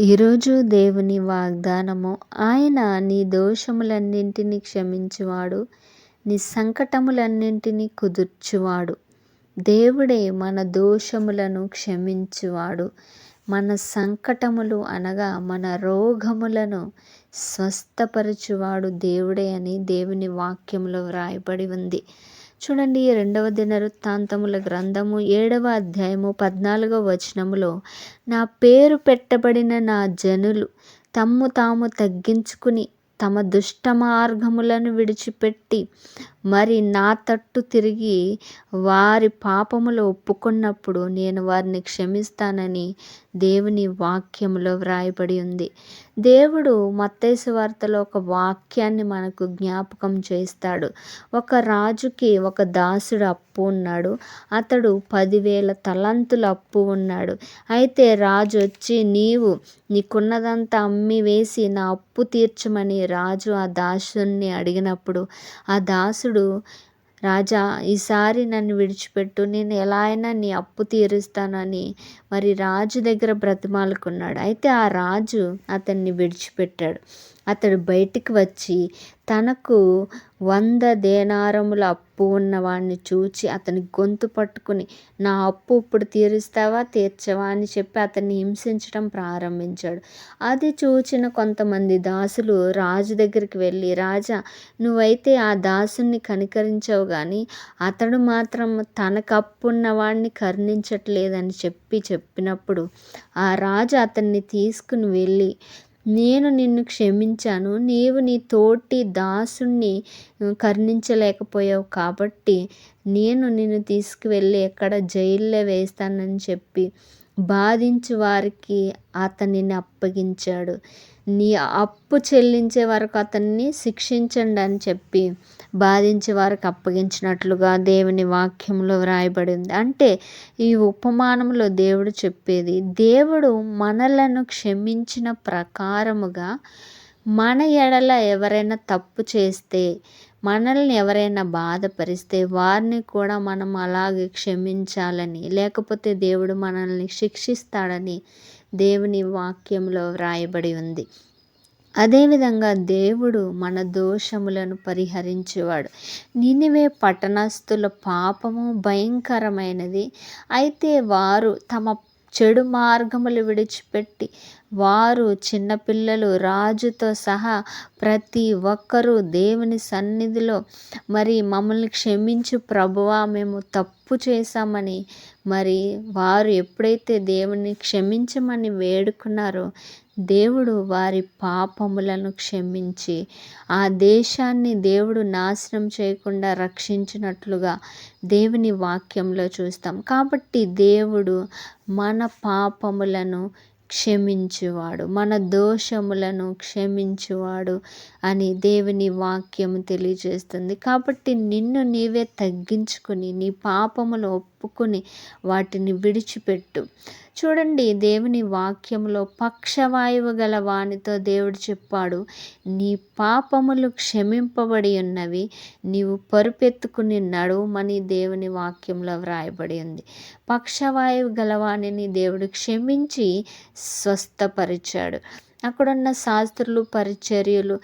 ఈరోజు దేవుని వాగ్దానము. ఆయన నీ దోషములన్నింటినీ క్షమించువాడు నీ సంకటములన్నింటినీ కుదుర్చువాడు. దేవుడే మన దోషములను క్షమించువాడు. మన సంకటములు అనగా మన రోగములను స్వస్థపరచువాడు దేవుడే అని దేవుని వాక్యంలో వ్రాయబడి ఉంది. చూడండి రెండవ దిన వృత్తాంతముల గ్రంథము ఏడవ అధ్యాయము పద్నాలుగవ వచనములో నా పేరు పెట్టబడిన నా జనులు తమ్ము తాము తగ్గించుకుని తమ దుష్ట మార్గములను విడిచిపెట్టి మరి నా తట్టు తిరిగి వారి పాపములు ఒప్పుకున్నప్పుడు నేను వారిని క్షమిస్తానని దేవుని వాక్యంలో వ్రాయబడి ఉంది. దేవుడు మత్తైసు వార్తలో ఒక వాక్యాన్ని మనకు జ్ఞాపకం చేస్తాడు. ఒక రాజుకి ఒక దాసుడు అప్పు ఉన్నాడు. అతడు పదివేల తలంతుల అప్పు ఉన్నాడు. అయితే రాజు వచ్చి నీవు నీకున్నదంతా అమ్మి వేసి నా అప్పు తీర్చమని రాజు ఆ దాసుని అడిగినప్పుడు ఆ దాసుడు రాజా ఈసారి నన్ను విడిచిపెట్టు. నేను ఎలా అయినా నీ అప్పు తీరుస్తానని మరి రాజు దగ్గర బ్రతిమాలుకున్నాడు. అయితే ఆ రాజు అతన్ని విడిచిపెట్టాడు. అతడు బయటికి వచ్చి తనకు వంద దేనారముల అప్పు ఉన్నవాడిని చూచి అతని గొంతు పట్టుకుని నా అప్పు ఇప్పుడు తీరుస్తావా? తీర్చవా? అని చెప్పి అతన్ని హింసించడం ప్రారంభించాడు. అది చూచిన కొంతమంది దాసులు రాజు దగ్గరికి వెళ్ళి రాజా నువ్వైతే ఆ దాసుని కనికరించవు కానీ అతడు మాత్రం తనకు అప్పు ఉన్నవాడిని కరుణించట్లేదని చెప్పి చెప్పినప్పుడు ఆ రాజు అతన్ని తీసుకుని వెళ్ళి నేను నిన్ను క్షమించాను. నీవు నీ తోటి దాసుణ్ణి కరుణించలేకపోయావు కాబట్టి నేను నిన్ను తీసుకువెళ్ళి ఎక్కడ జైల్లో వేస్తానని చెప్పి బాధించి వారికి అతనిని అప్పగించాడు. నీ అప్పు చెల్లించే వరకు అతన్ని శిక్షించండి అని చెప్పి బాధించే వారికి అప్పగించినట్లుగా దేవుని వాక్యంలో వ్రాయబడింది. అంటే ఈ ఉపమానంలో దేవుడు చెప్పేది దేవుడు మనలను క్షమించిన ప్రకారముగా మన ఎడల ఎవరైనా తప్పు చేస్తే మనల్ని ఎవరైనా బాధపరిస్తే వారిని కూడా మనం అలాగే క్షమించాలని లేకపోతే దేవుడు మనల్ని శిక్షిస్తాడని దేవుని వాక్యంలో వ్రాయబడి ఉంది. అదేవిధంగా దేవుడు మన దోషములను పరిహరించేవాడు. నినివే పట్టణస్థుల పాపము భయంకరమైనది. అయితే వారు తమ చెడు మార్గములు విడిచిపెట్టి వారు చిన్నపిల్లలు రాజుతో సహా ప్రతి ఒక్కరూ దేవుని సన్నిధిలో మరి మమ్మల్ని క్షమించు ప్రభువా మేము తప్పు చేశామని మరి వారు ఎప్పుడైతే దేవుని క్షమించమని వేడుకున్నారో దేవుడు వారి పాపములను క్షమించి ఆ దేశాన్ని దేవుడు నాశనం చేయకుండా రక్షించినట్లుగా దేవుని వాక్యంలో చూస్తాం. కాబట్టి దేవుడు మన పాపములను క్షమించువాడు. మన దోషములను క్షమించువాడు అని దేవుని వాక్యము తెలియజేస్తుంది. కాబట్టి నిన్ను నీవే తగ్గించుకుని నీ పాపములు ఒప్పుకొని వాటిని విడిచిపెట్టు. చూడండి దేవుని వాక్యంలో పక్షవాయువు గల వానితో దేవుడు చెప్పాడు నీ పాపములు క్షమింపబడి ఉన్నవి నీవు పరుపెత్తుకుని నడువమని దేవుని వాక్యంలో వ్రాయబడి ఉంది. పక్షవాయువు గలవాణిని దేవుడు క్షమించి స్వస్థపరిచాడు. అక్కడున్న శాస్త్రులు పరిచర్యలు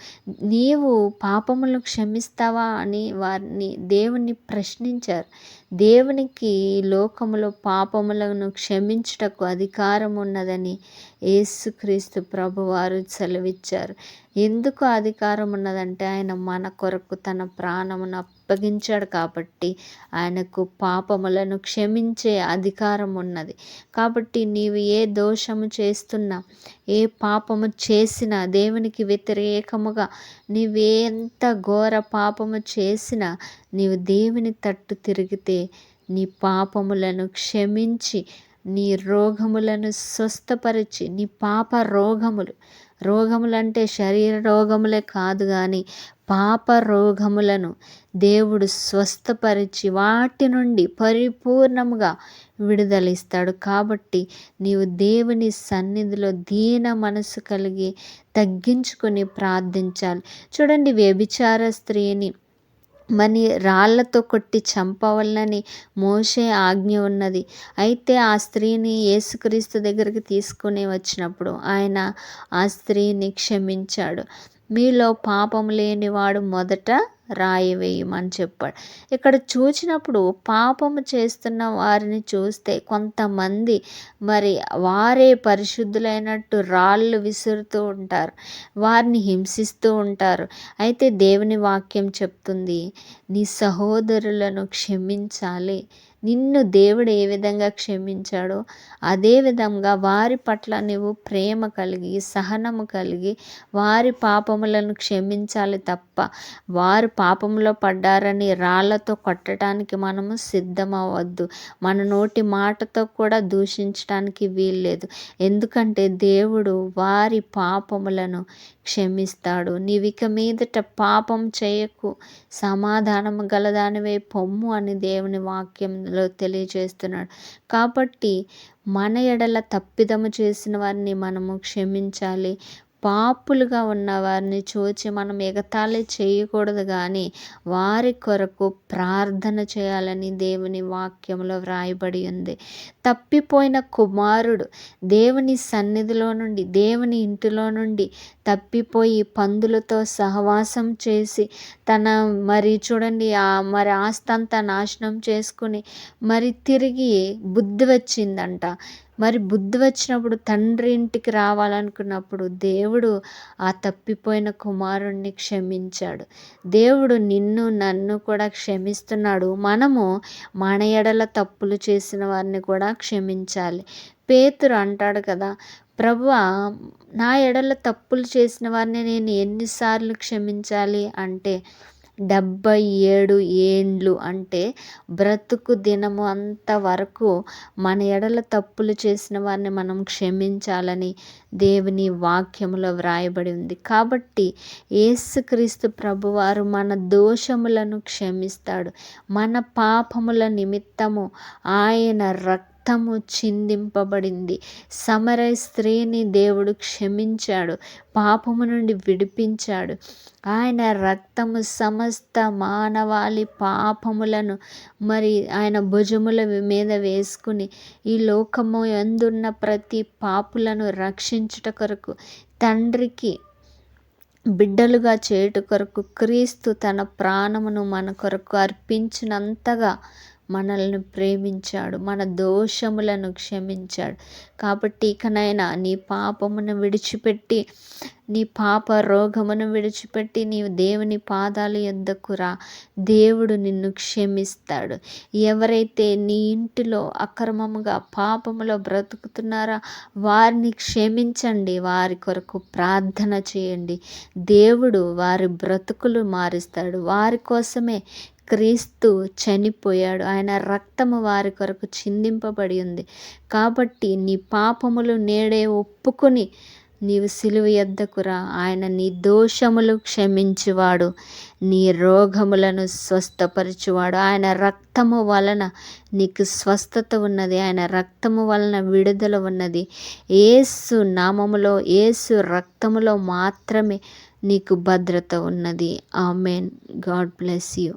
నీవు పాపములను క్షమిస్తావా అని వారిని దేవుని ప్రశ్నించారు. దేవునికి లోకములో పాపములను క్షమించుటకు అధికారం ఉన్నదని యేసుక్రీస్తు ప్రభువారు సెలవిచ్చారు. ఎందుకు అధికారం ఉన్నదంటే ఆయన మన కొరకు తన ప్రాణమును అప్పగించాడు కాబట్టి ఆయనకు పాపములను క్షమించే అధికారం ఉన్నది. కాబట్టి నీవు ఏ దోషము చేస్తున్నా ఏ పాపము చేసినా దేవునికి వ్యతిరేకముగా నీవేంత ఘోర పాపము చేసినా నీవు దేవుని తట్టు తిరిగితే నీ పాపములను క్షమించి నీ రోగములను స్వస్థపరిచి నీ పాప రోగములు. రోగములంటే శరీర రోగములే కాదు కానీ పాప రోగములను దేవుడు స్వస్థపరిచి వాటి నుండి పరిపూర్ణముగా విడుదలిస్తాడు. కాబట్టి నీవు దేవుని సన్నిధిలో దీన మనసు కలిగి తగ్గించుకొని ప్రార్థించాలి. చూడండి వ్యభిచార స్త్రీని. మని రాళ్ళతో కొట్టి చంపవలనని మోషే ఆజ్ఞ ఉన్నది. అయితే ఆ స్త్రీని యేసుక్రీస్తు దగ్గరికి తీసుకుని వచ్చినప్పుడు ఆయన ఆ స్త్రీని క్షమించాడు. మీలో పాపం లేనివాడు మొదట రాయి వేయమని చెప్పాడు. ఇక్కడ చూసినప్పుడు పాపము చేస్తున్న వారిని చూస్తే కొంతమంది మరి వారే పరిశుద్ధులైనట్టు రాళ్ళు విసురుతూ ఉంటారు. వారిని హింసిస్తూ ఉంటారు. అయితే దేవుని వాక్యం చెప్తుంది నీ సహోదరులను క్షమించాలి. నిన్ను దేవుడు ఏ విధంగా క్షమించాడో అదే విధంగా వారి పట్ల నువ్వు ప్రేమ కలిగి సహనము కలిగి వారి పాపములను క్షమించాలి తప్ప వారు పాపంలో పడ్డారని రాళ్ళతో కొట్టడానికి మనము సిద్ధమవ్వద్దు. మన నోటి మాటతో కూడా దూషించడానికి వీల్లేదు. ఎందుకంటే దేవుడు వారి పాపములను క్షమిస్తాడు. నీవిక మీదట పాపం చేయకు. సమాధానము గలదానివే పొమ్ము అని దేవుని వాక్యం లో తెలియజేస్తున్నాడు. కాబట్టి మన ఎడల తప్పిదము చేసిన వారిని మనము క్షమించాలి. పాపులుగా ఉన్న వారిని చూచి మనం ఎగతాళి చేయకూడదు కానీ వారి కొరకు ప్రార్థన చేయాలని దేవుని వాక్యంలో వ్రాయబడి ఉంది. తప్పిపోయిన కుమారుడు దేవుని సన్నిధిలో నుండి దేవుని ఇంటిలో నుండి తప్పిపోయి పందులతో సహవాసం చేసి తన మరి చూడండి ఆ మరి ఆస్తంతా నాశనం చేసుకుని మరి తిరిగి బుద్ధి వచ్చిందంట. మరి బుద్ధి వచ్చినప్పుడు తండ్రి ఇంటికి రావాలనుకున్నప్పుడు దేవుడు ఆ తప్పిపోయిన కుమారుణ్ణి క్షమించాడు. దేవుడు నిన్ను నన్ను కూడా క్షమిస్తున్నాడు. మనము మన ఎడల తప్పులు చేసిన వారిని కూడా క్షమించాలి. పేతురు అంటాడు కదా ప్రభు నా ఎడల తప్పులు చేసిన వారిని నేను ఎన్నిసార్లు క్షమించాలి? అంటే డెబ్బై ఏడు ఏండ్లు అంటే బ్రతుకు దినము అంతవరకు మన ఎడల తప్పులు చేసిన వారిని మనం క్షమించాలని దేవుని వాక్యములో వ్రాయబడి ఉంది. కాబట్టి యేసుక్రీస్తు ప్రభువారు మన దోషములను క్షమిస్తాడు. మన పాపముల నిమిత్తము ఆయన రక్త రక్తము చిందింపబడింది. సమర స్త్రీని దేవుడు క్షమించాడు. పాపము నుండి విడిపించాడు. ఆయన రక్తము సమస్త మానవాళి పాపములను మరి ఆయన భుజముల మీద వేసుకుని ఈ లోకము ఎందున్న ప్రతి పాపులను రక్షించుట కొరకు తండ్రికి బిడ్డలుగా చేయుట కొరకు క్రీస్తు తన ప్రాణమును మన కొరకు అర్పించినంతగా మనల్ని ప్రేమించాడు మన దోషములను క్షమించాడు. కాబట్టి ఇకనైనా నీ పాపమును విడిచిపెట్టి నీ పాప రోగమును విడిచిపెట్టి నీవు దేవుని పాదాలు ఎద్దకురా దేవుడు నిన్ను క్షమిస్తాడు. ఎవరైతే నీ ఇంటిలో అక్రమముగా పాపములో బ్రతుకుతున్నారా వారిని క్షమించండి వారి కొరకు ప్రార్థన చేయండి. దేవుడు వారి బ్రతుకులు మారుస్తాడు. వారి కోసమే క్రీస్తు చనిపోయాడు. ఆయన రక్తము వారి కొరకు చిందింపబడి ఉంది. కాబట్టి నీ పాపములు నేడే ఒప్పుకొని నీవు సిలువ ఎద్దకురా ఆయన నీ దోషములు క్షమించువాడు. నీ రోగములను స్వస్థపరచువాడు. ఆయన రక్తము వలన నీకు స్వస్థత ఉన్నది. ఆయన రక్తము వలన విడుదల ఉన్నది. ఏసు నామములో ఏసు రక్తములో మాత్రమే నీకు భద్రత ఉన్నది. ఆమెన్. God bless you.